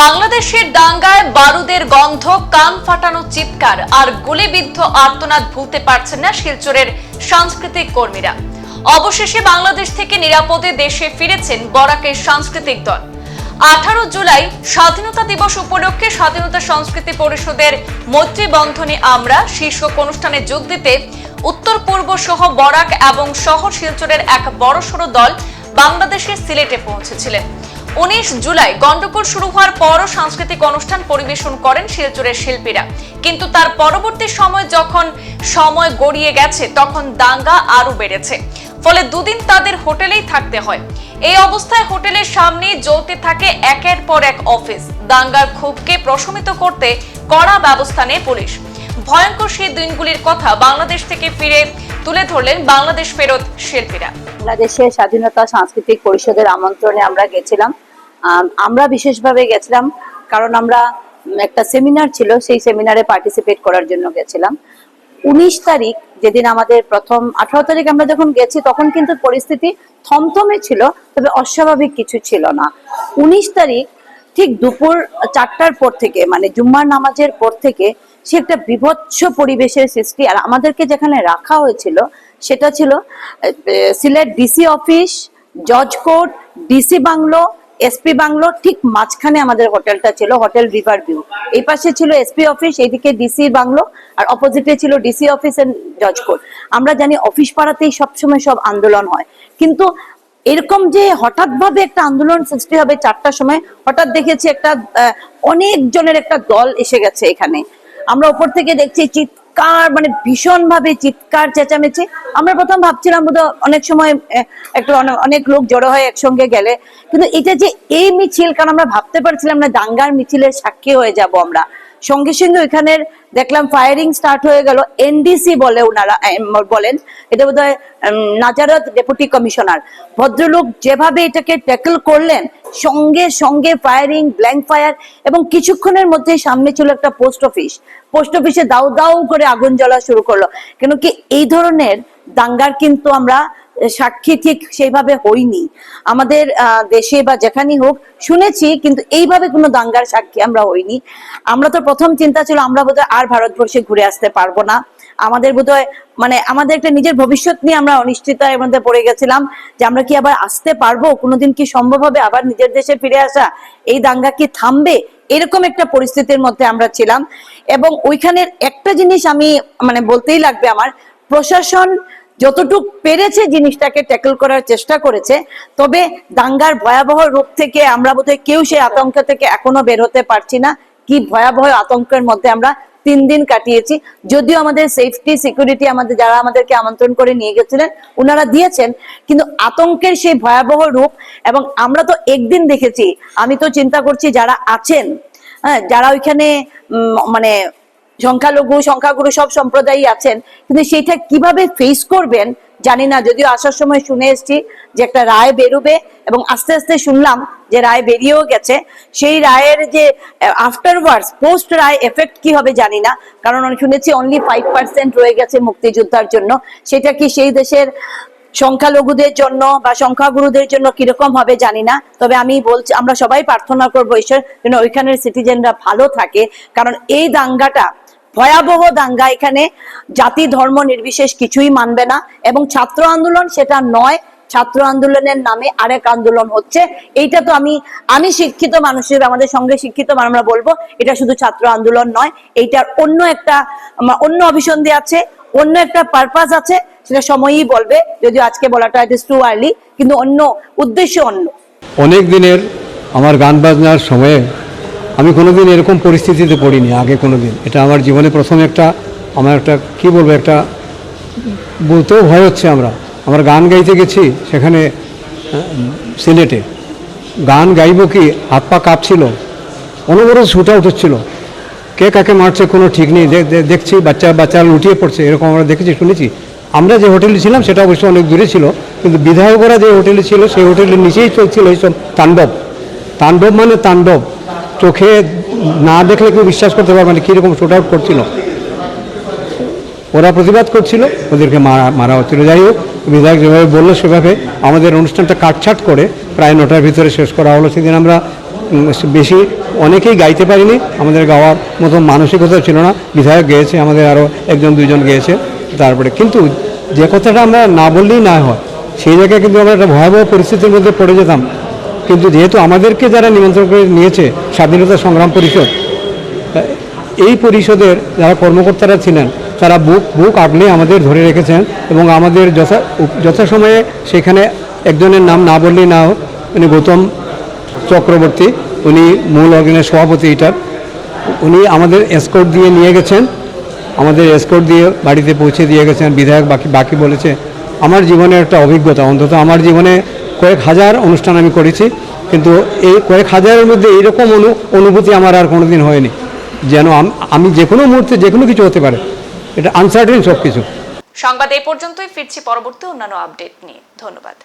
বাংলাদেশের দাঙ্গায় বারুদের গন্ধ, কান ফাটানো চিৎকার আর গুলিবিদ্ধ আর্তনাদ ভুলতে পারছেন না শিলচরের সাংস্কৃতিক কর্মীরা। অবশেষে বাংলাদেশ থেকে নিরাপদে দেশে ফিরেছেন বরাকের সাংস্কৃতিক দল। আঠারো জুলাই স্বাধীনতা দিবস উপলক্ষে স্বাধীনতা সংস্কৃতি পরিষদের মৈত্রী বন্ধনে আমরা শীর্ষক অনুষ্ঠানে যোগ দিতে উত্তর পূর্ব সহ বরাক এবং শহর শিলচরের এক বড়সড় দল বাংলাদেশের সিলেটে পৌঁছেছিলেন। উনিশ জুলাই গন্ডগোল শুরু হওয়ার পরও সাংস্কৃতিক অনুষ্ঠান পরিবেশন করেন শিলচরের শিল্পীরা। কিন্তু তার পরবর্তী সময় যখন সময় গড়িয়ে গেছে, তখন দাঙ্গা আরও বেড়েছে। ফলে দুদিন তাদের হোটেলেই থাকতে হয়। এই অবস্থায় হোটেলের সামনে জ্বলতে থাকে একের পর এক অফিস। দাঙ্গার ক্ষোভকে প্রশমিত করতে কড়া ব্যবস্থা নেয় পুলিশ। ভয়ঙ্কর সেই দিনগুলির কথা বাংলাদেশ থেকে ফিরে তুলে ধরলেন বাংলাদেশ ফেরত শিল্পীরা। বাংলাদেশের স্বাধীনতা সাংস্কৃতিক পরিষদের আমন্ত্রণে আমরা গেছিলাম। আমরা বিশেষভাবে গেছিলাম, কারণ আমরা একটা সেমিনার ছিল, সেই সেমিনারে পার্টিসিপেট করার জন্য গেছিলাম। উনিশ তারিখ, যেদিন আমাদের প্রথম, আঠারো তারিখ আমরা যখন গেছি, তখন কিন্তু পরিস্থিতি থমথমে ছিল, তবে অস্বাভাবিক কিছু ছিল না। উনিশ তারিখ, ঠিক দুপুর চারটার পর থেকে মানে জুম্মার নামাজের পর থেকে, সে একটা বিভৎস পরিবেশের সৃষ্টি, আর আমাদেরকে যেখানে রাখা হয়েছিল, সেটা ছিল সিলেট ডিসি অফিস জজ court DC bungalow SP bungalow ঠিক মাঝখানে আমাদের হোটেলটা ছিল, হোটেল রিভার ভিউ এই পাশে ছিল এসপি অফিস এইদিকে ডিসি বাংলো আর অপোজিটে ছিল ডিসি অফিস এন্ড জজ কোর্ট আমরা জানি অফিস পাড়াতেই সবসময় সব আন্দোলন হয়। কিন্তু এরকম যে হঠাৎ ভাবে একটা আন্দোলন সৃষ্টি হবে চারটার সময়, হঠাৎ দেখেছি একটা অনেক জনের একটা দল এসে গেছে এখানে। আমরা উপর থেকে দেখছি চিৎকার মানে ভীষণ ভাবে চিৎকার চেঁচামেচি। আমরা প্রথম ভাবছিলাম বোধ অনেক সময় একটা অনেক লোক জড়ো হয় একসঙ্গে গেলে। কিন্তু এটা যে এই মিছিল, কারণ আমরা ভাবতে পারছিলাম না, দাঙ্গার মিছিলের সাক্ষী হয়ে যাব আমরা। সঙ্গে সঙ্গে ওইখানের দেখলাম ফায়ারিং স্টার্ট হয়ে গেল এনডিসি বলে ওনারা বলেন। এটা বোধ হয় নাজারত ডেপুটি কমিশনার ভদ্রলোক যেভাবে এটাকে ট্যাকল করলেন, সঙ্গে সঙ্গে ফায়ারিং ব্ল্যাঙ্ক ফায়ার এবং কিছুক্ষণের মধ্যে সামনে ছিল একটা পোস্ট অফিস পোস্ট অফিসে দাউ দাউ করে আগুন জ্বলা শুরু করল। কেন কি এই ধরনের দাঙ্গার কিন্তু আমরা সাক্ষী ঠিক সেইভাবে হইনি। আমাদের দেশে বা যেখানেই হোক, শুনেছি, কিন্তু এইভাবে কোনো দাঙ্গার সাক্ষী আমরা হইনি। আমরা তো প্রথম চিন্তা ছিল, আমরা বোধহয় আর ভারতবর্ষে ঘুরে আসতে পারব না। আমাদের বোধহয় মানে আমাদের একটা নিজের ভবিষ্যৎ নিয়ে আমরা অনিশ্চয়তার মধ্যে পড়ে গেছিলাম, যে আমরা কি আবার আসতে পারব? কোনোদিন কি সম্ভব হবে আবার নিজের দেশে ফিরে আসা? এই দাঙ্গা কি থামবে? এরকম একটা পরিস্থিতির মধ্যে আমরা ছিলাম। এবং ওইখানের একটা জিনিস আমি মানে বলতেই লাগবে আমার, প্রশাসন যতটুক পেরেছে জিনিসটাকে ট্যাকল করার চেষ্টা করেছে, তবে দাঙ্গার ভয়াবহ রূপ থেকে আমরা বোধহয় কেউ সেই আতঙ্ক থেকে এখনও বের হতে পারছি না। কি ভয়াবহ আতঙ্কের মধ্যে আমরা তিন দিন কাটিয়েছি। যদিও আমাদের সেফটি সিকিউরিটি আমাদের যারা আমাদেরকে আমন্ত্রণ করে নিয়ে গেছিলেন ওনারা দিয়েছেন, কিন্তু আতঙ্কের সেই ভয়াবহ রূপ, এবং আমরা তো একদিন দেখেছি, আমি তো চিন্তা করছি যারা আছেন হ্যাঁ যারা ওইখানে মানে সংখ্যালঘু, সংখ্যাগুরু সব সম্প্রদায়ই আছেন। কিন্তু সেইটা কীভাবে ফেস করবেন জানি না। যদিও আসার সময় শুনে এসেছি যে একটা রায় বেরোবে এবং আস্তে আস্তে শুনলাম যে রায় বেরিয়েও গেছে। সেই রায়ের যে আফটারওয়ার্ডস পোস্ট রায় এফেক্ট কি হবে জানি না। কারণ শুনেছি অনলি ফাইভ পার্সেন্ট রয়ে গেছে মুক্তিযোদ্ধার জন্য। সেটা কি সেই দেশের সংখ্যালঘুদের জন্য বা সংখ্যাগুরুদের জন্য কীরকম হবে জানি না। তবে আমি বলছি, আমরা সবাই প্রার্থনা করব ঈশ্বর যেন ওইখানের সিটিজেনরা ভালো থাকে। কারণ এই দাঙ্গাটা ভয়াবহ দাঙ্গা। এখানে জাতি, ধর্ম নির্বিশেষ কিছুই মানবে না এবং ছাত্র আন্দোলন সেটা নয়, ছাত্র আন্দোলনের নামে আরেক আন্দোলন হচ্ছে। এইটা তো আমি আমি শিক্ষিত মানুষের, আমাদের সঙ্গে শিক্ষিত আমরা বলব, এটা শুধু ছাত্র আন্দোলন নয়, এইটার অন্য একটা অন্য অভিসন্ধি আছে, অন্য একটা পারপাস আছে, সেটা সময়ই বলবে, যদিও আজকে বলাটা ইট ইস টু আর্লি কিন্তু অন্য উদ্দেশ্য অন্য। অনেক দিনের আমার গান বাজনার সময়ে আমি কোনোদিন এরকম পরিস্থিতিতে পড়িনি, আগে কোনো দিন এটা আমার জীবনে প্রথম একটা, আমার একটা, কি বলব, একটা বলতেও ভয় হচ্ছে আমরা। আমরা গান গাইতে গেছি সেখানে সিলেটে। গান গাইব কি, হাত পা কাঁপছিল, অনবরত ছুটা উঠেছিল। কে কাকে মারছে কোনো ঠিক নেই দেখছি বাচ্চা বাচ্চা লুটিয়ে পড়ছে, এরকম আমরা দেখেছি, শুনেছি। আমরা যে হোটেলে ছিলাম সেটা অবশ্য অনেক দূরে ছিল, কিন্তু বিধায়করা যে হোটেলে ছিল, সেই হোটেলের নিচেই চলছিল এইসব তাণ্ডব। তাণ্ডব মানে তাণ্ডব। চোখে না দেখলে কেউ বিশ্বাস করতে পারবে না কীরকম শুট আউট করছিল। ওরা প্রতিবাদ করছিল, ওদেরকে মারা মারা হচ্ছিল। যাই হোক, বিধায়ক যেভাবে বলল, সেভাবে আমাদের অনুষ্ঠানটা কাটছাট করে প্রায় নটার ভিতরে শেষ করা হলো। সেদিন আমরা বেশি অনেকেই গাইতে পারিনি। আমাদের গাওয়ার মতো মানসিকতা ছিল না। বিধায়ক গেয়েছে, আমাদের আরও একজন দুইজন গেয়েছে তারপরে। কিন্তু যে কথাটা আমরা না বললেই না হয়, সেই জায়গায় কিন্তু আমরা একটা ভয়াবহ পরিস্থিতির মধ্যে পড়ে যেতাম। কিন্তু যেহেতু আমাদেরকে যারা নিমন্ত্রণ করে নিয়েছে স্বাধীনতা সংগ্রাম পরিষদ এই পরিষদের যারা কর্মকর্তারা ছিলেন তারা বুক বুক আগলে আমাদের ধরে রেখেছেন এবং আমাদের যথা যথাসময়ে সেখানে একজনের নাম না বললেই না হোক, উনি গৌতম চক্রবর্তী উনি মূল অর্গানের সভাপতি এটার। উনি আমাদের এসকোর্ট দিয়ে নিয়ে গেছেন আমাদের এসকোর্ট দিয়ে বাড়িতে পৌঁছে দিয়ে গেছেন বিধায়ক বাকি বাকি বলেছে আমার জীবনের একটা অভিজ্ঞতা অন্তত আমার জীবনে কয়েক হাজার অনুষ্ঠান আমি করেছি, কিন্তু এই কয়েক হাজারের মধ্যে এইরকম অনু, অনুভূতি আমার আর কোনো দিন হয়নি, যেন আমি যে কোনো মুহূর্তে যে কোনো কিছু হতে পারে। এটা আনসার্টেন সব কিছু সংবাদ এই পর্যন্তই, ফিরছি পরবর্তী অন্যান্য আপডেট নিয়ে। ধন্যবাদ।